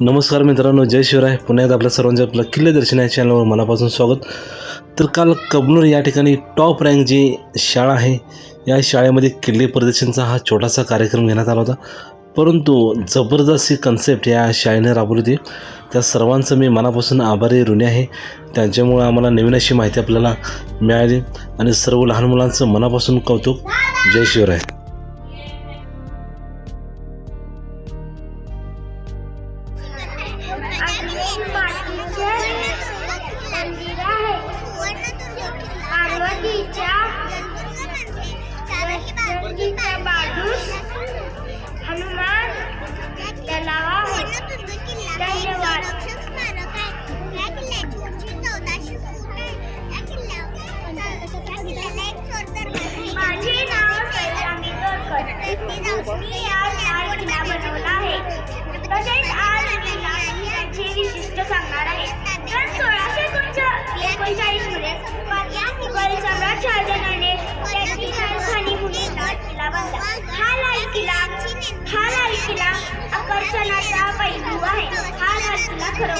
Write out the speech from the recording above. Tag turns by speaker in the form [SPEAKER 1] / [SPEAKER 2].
[SPEAKER 1] नमस्कार मित्रांनो जय शिवराय. पुण्यात आपल्या सर्वांचे आपलं किल्ले दर्शन या चॅनलवर मनापासून स्वागत. तर काल कबनूर या ठिकाणी टॉप रँक जी शाळा आहे या शाळेमध्ये किल्ले प्रदर्शनचा हा छोटासा कार्यक्रम घेण्यात आला होता. परंतु जबरदस्त ही कन्सेप्ट या शाळेने राबवली होती. त्या सर्वांचं मी मनापासून आभारी ऋणी आहे. त्यांच्यामुळे आम्हाला नवीन अशी माहिती आपल्याला मिळाली आणि सर्व लहान मुलांचं मनापासून कौतुक. जय शिवराय.
[SPEAKER 2] मंदिर आहे पार्वतीच्या बाजूस हनुमान तलाव आहे धन्यवाद माझे नाव सैरामी मी मुघल त्याची राजधानी म्हणून लाल किल्ला बांधला हा लाल किल्ला हा लाल किल्ला आकर्षणाचा पैलू आहे. हा लाल किल्ला खरं